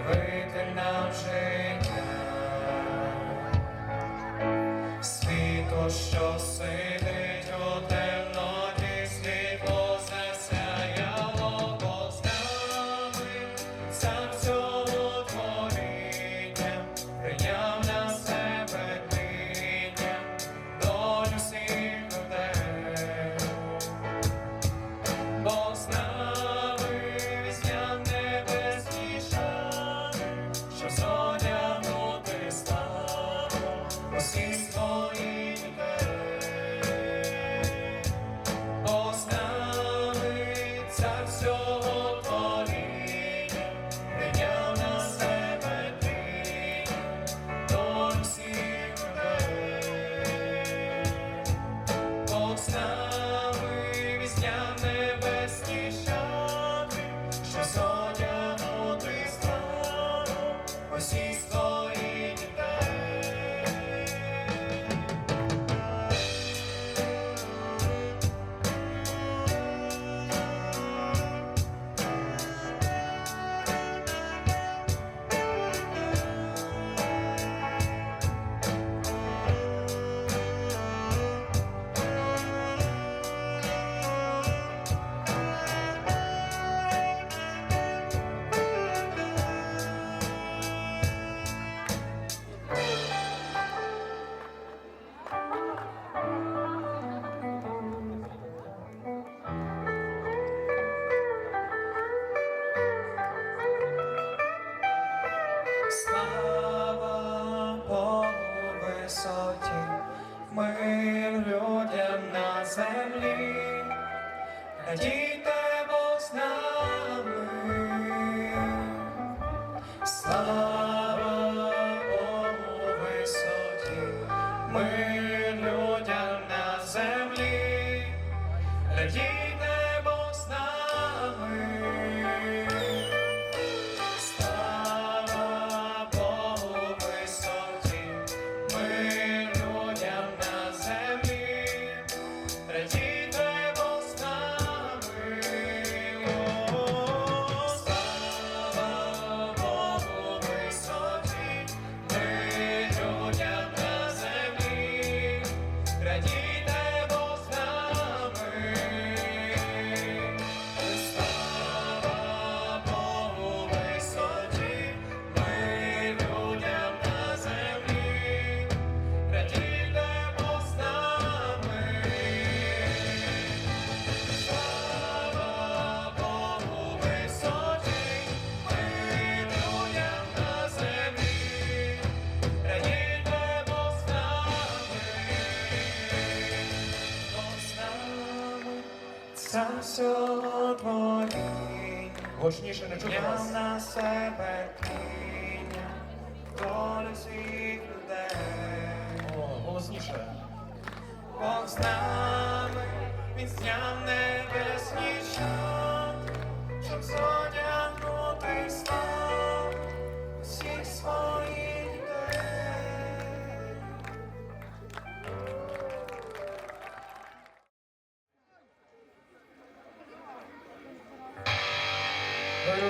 живитель нам життя, світло, що сидить. time. слава Богу висоті, мир людям на землі, радійте, Бог знає.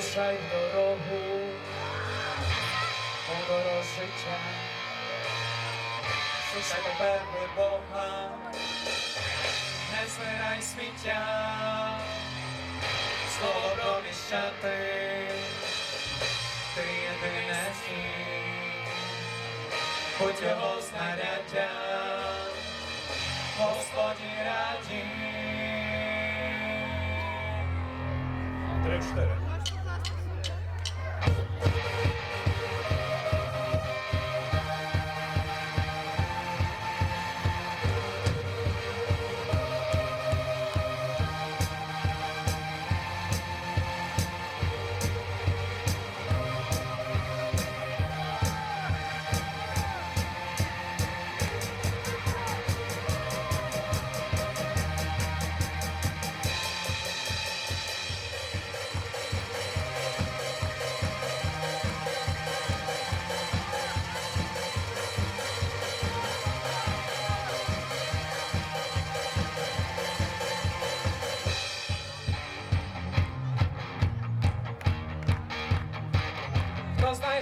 вирушай в дорогу, подорож життя, слухай тебе Бога, не збирай сміття, слово проміщати, ти єдине будь його знаряддя, Господі раді. 3-4.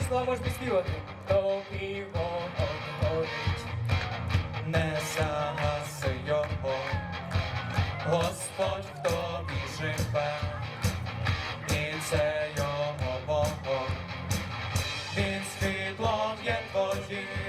слова ж доспівати, то піво горить, не загаси його, Господь хто тобі живе, і це його Бог, він світлом є твоїм.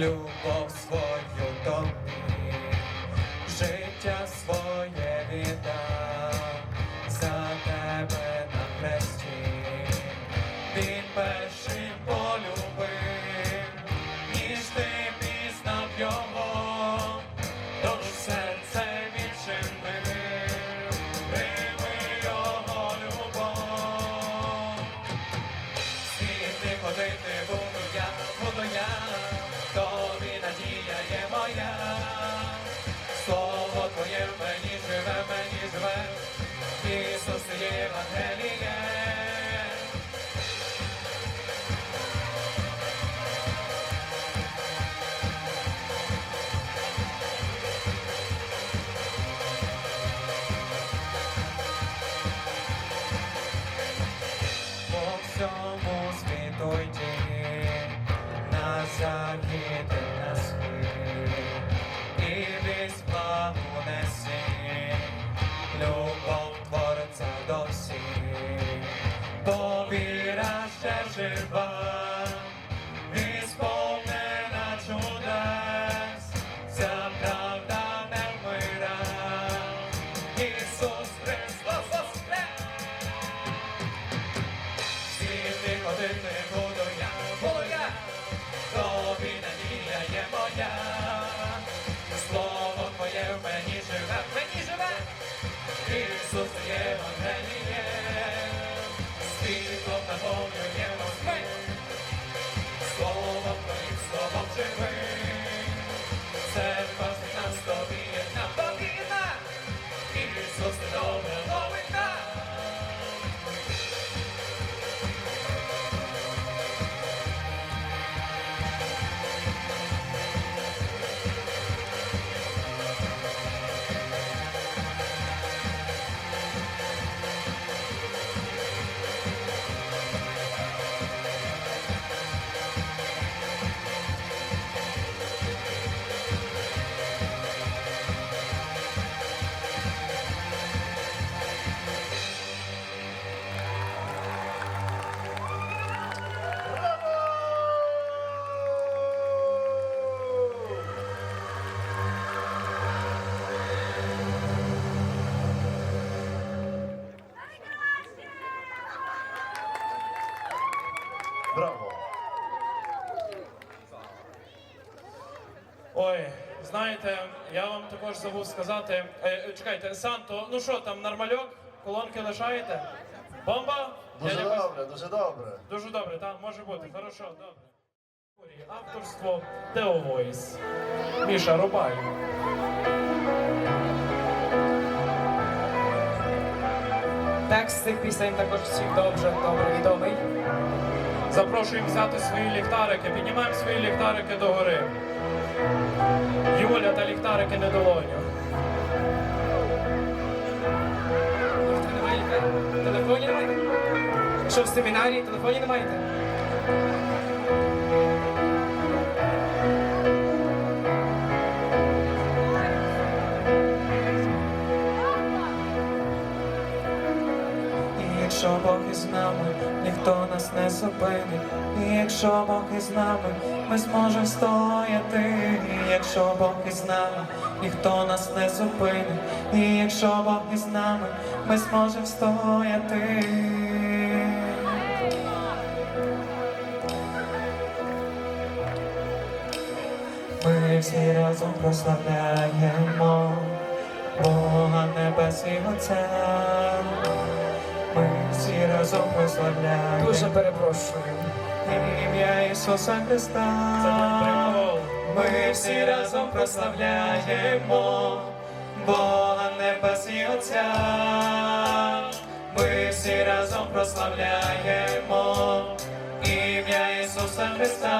lo, can't Слово твоїм словом живи. Ой, знаєте, я вам також забув сказати. Е, чекайте, Санто, ну що там, нормальок? Колонки лишаєте? Бомба? Дуже Я якось- добре, дуже добре. Дуже добре, так, може бути. Хорошо, добре. Авторство Theo Voice. Міша, рубай. Текст цих пісень також всім добре, добре відомий. Запрошуємо взяти свої ліхтарики. Піднімаємо свої ліхтарики догори. Юля та ліхтарики не долоню. Телефоні не? Що в семінарі? Телефоні не маєте? Якщо Бог із нами, ніхто нас не зупинить. І якщо Бог із нами, ми зможемо стояти. І якщо Бог із нами, ніхто нас не зупинить. І якщо Бог із нами, ми зможемо стояти. Ми всі разом прославляємо Бога небес і Отця. Разом прославляємо Дуже перепрошую. ім'я Ісуса Христа. Ми всі разом прославляємо Бога небес і Отця. Ми всі разом прославляємо ім'я Ісуса Христа.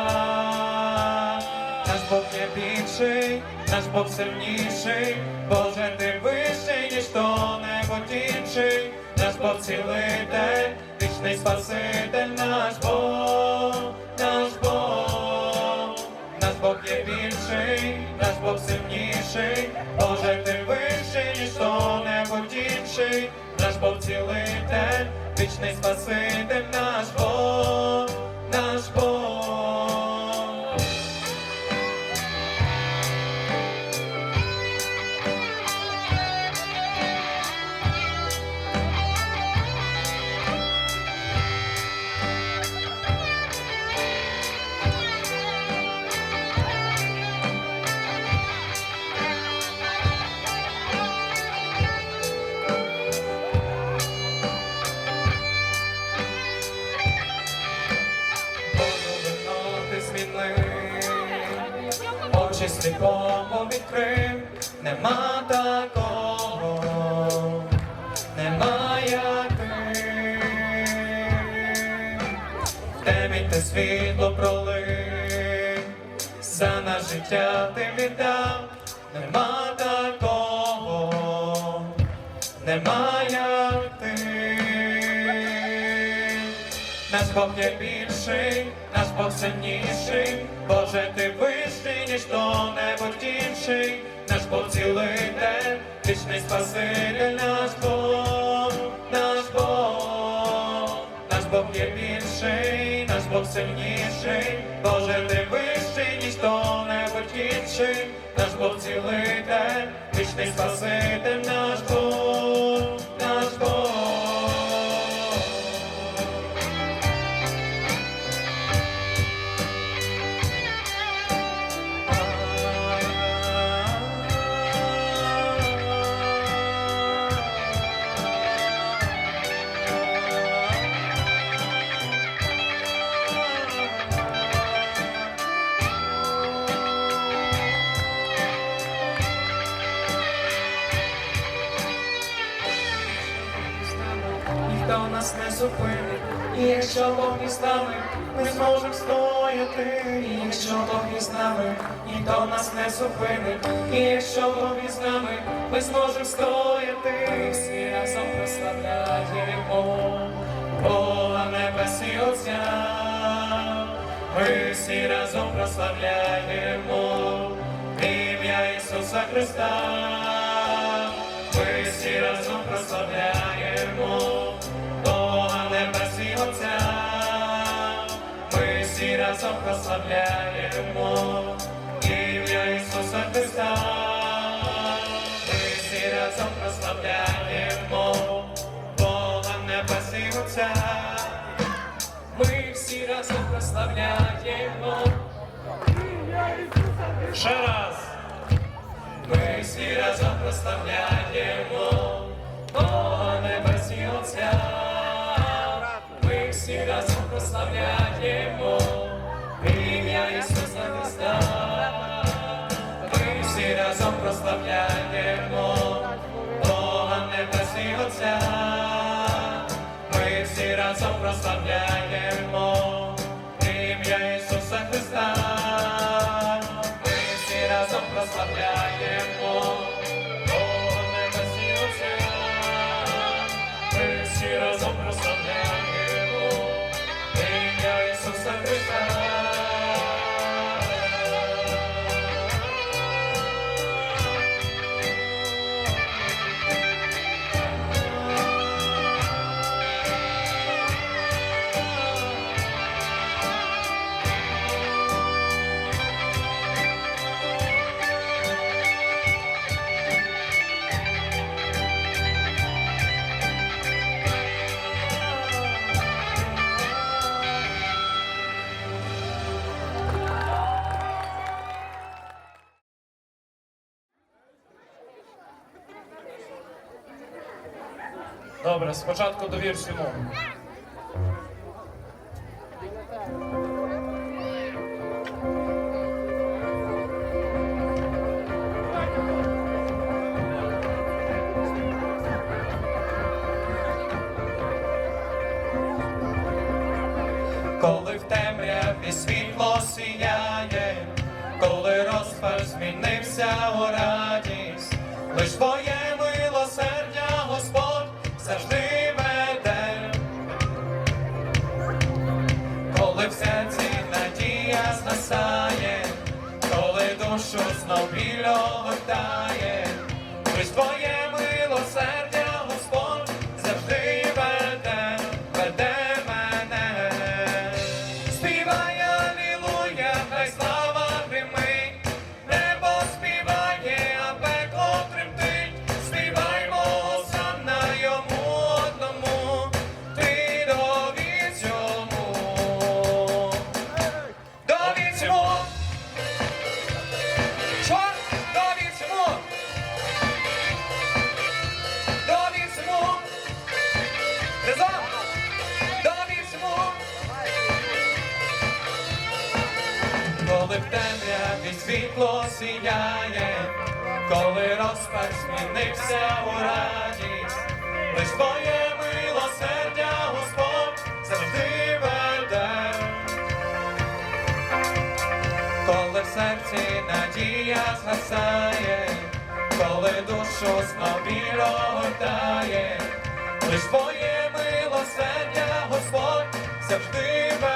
Наш Бог є більший, наш Бог сильніший, Боже, ти вищий, ніж хто-небудь інший, наш Бог цілитель, вічний Спаситель, наш Бог, наш Бог, наш Бог є більший, наш Бог сильніший, Боже, ти вищий, ніж хто-небудь інший, наш Бог цілитель, вічний Спаситель, наш Бог, очі сліпому відкрив, нема такого, нема як ти. В темі ти світло пролив, за наш життя ти віддав, нема такого, нема як ти. Наш Бог є більший, наш сильніший, Боже, ти вищий, ніж хто-небудь інший, наш Бог цілитель, вічний Спаситель, наш Бог, наш Бог, наш Бог є більший, наш Бог сильніший, Боже, ти вищий, ніж хто-небудь інший, наш Бог цілитель, вічний Спаситель, наш Бог, нас зупинить, і якщо Бог із нами, ми зможемо стояти, і якщо Бог із нами, ніхто нас не зупинить, і якщо Бог із нами, ми зможемо стояти, всі разом прославляємо Бога небес і Отця. Ми всі разом прославляємо ім'я Ісуса Христа. всі разом прославляємо ім'я Ісуса Христа. Ми всі разом прославляємо Бога небес і Отця. Ми всі разом разом прославляємо. Ще раз. Ми всі разом прославляємо Бога Небесні Отця. Ми всі разом прославляємо прославляємо Бога Небесні Отця. Ми всі разом прославляємо ім'я Ісуса Христа. Ми всі разом прославляємо Добре, спочатку довір всьому. Коли в душу знов біль огортає, лиш твоє милосердя, розпач змінився у радість, лиш твоє милосердя, Господь, завжди веде. Коли в серці надія згасає, коли душу знов біль лиш твоє милосердя, Господь, завжди веде,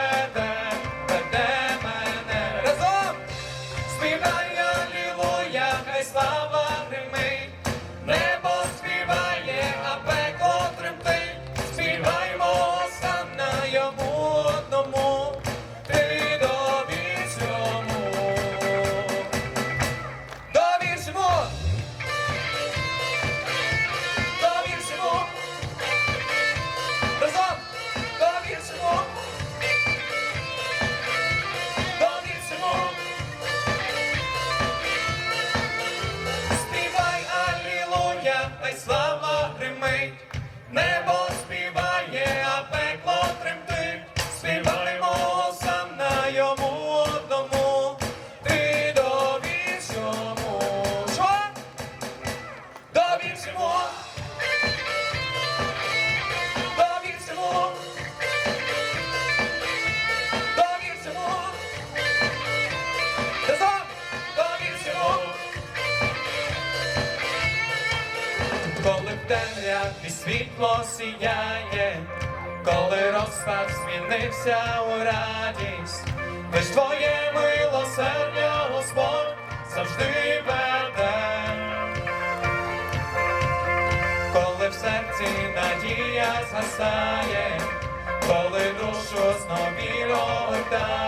душу біло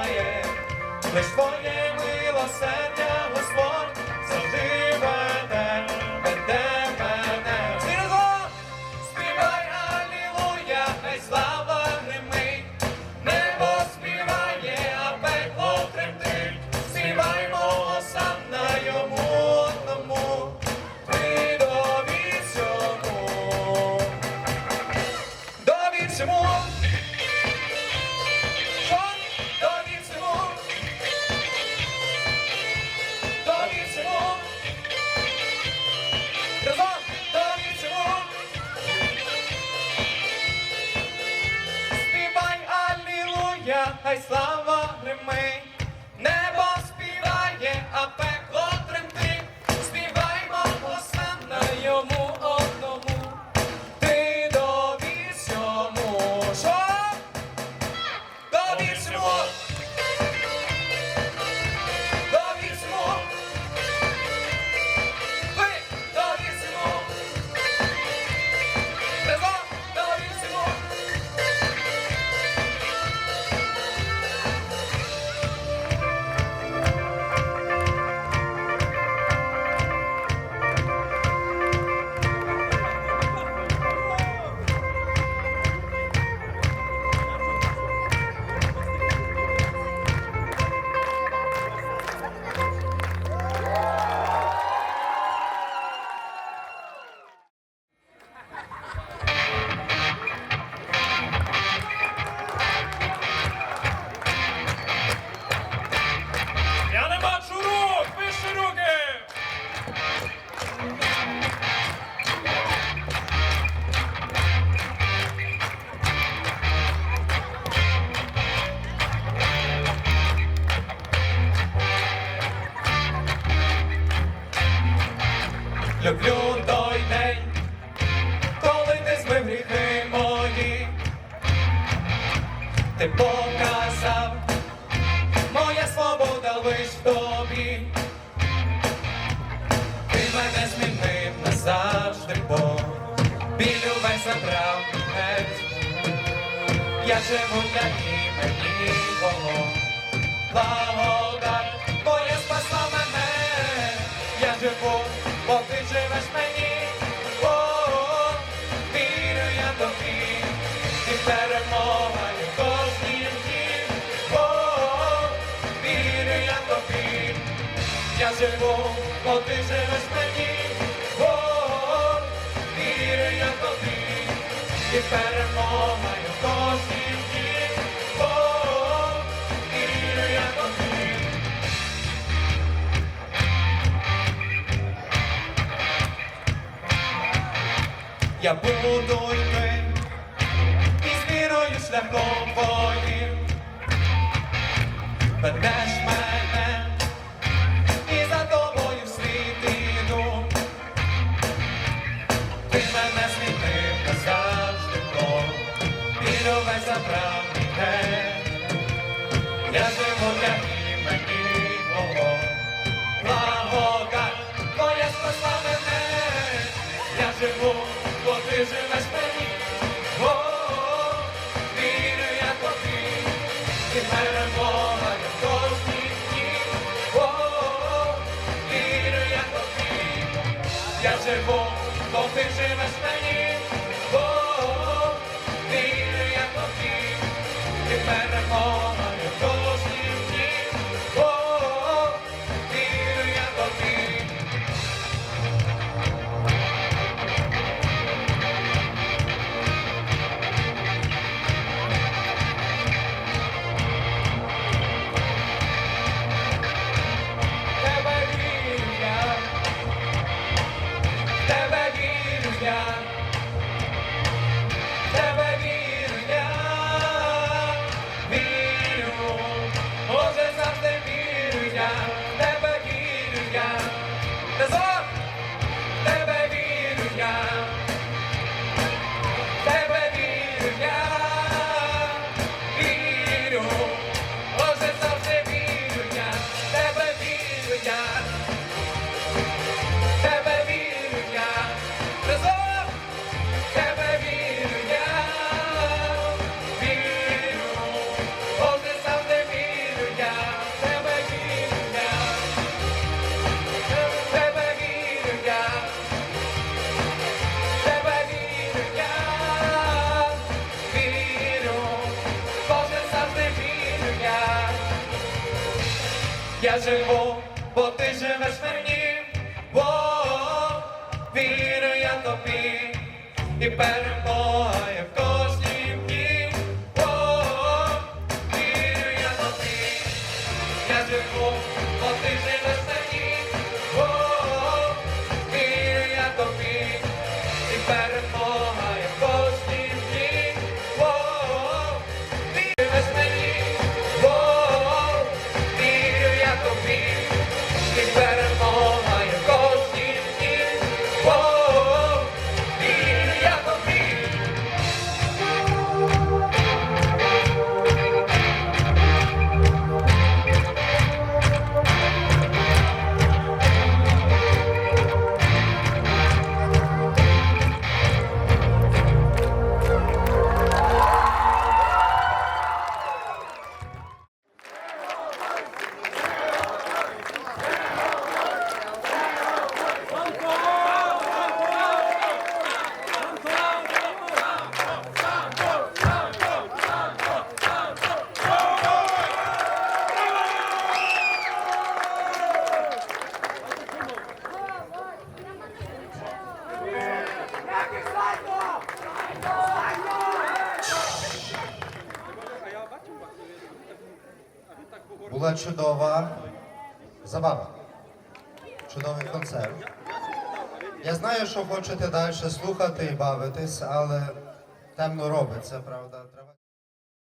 біль лиш твоє милосердя, Господь, живу, бо ти живеш мені, о, вірю я тобі, і перемога в кожній дні, о, вірю я тобі, я живу, бо ти живеш мені, о, вірю я тобі, і перемога в кожній Я буду йти і з вірою шляхом твоїм. Ведеш мене і за тобою в світ іду. Ти мене змінив назавжди то, увесь забрав мій геть. Я живу для ти живеш мені, о, вірю я тобі, і перемога є в кожній дні, о, вірю я тобі, я живу, бо ти живеш мені, о, вірю я тобі, і перемога Я живу, бо ти живеш мені, бо вірю я тобі, і перемога чудова забава, чудовий концерт. Я знаю, що хочете далі слухати і бавитись, але темно робиться, правда.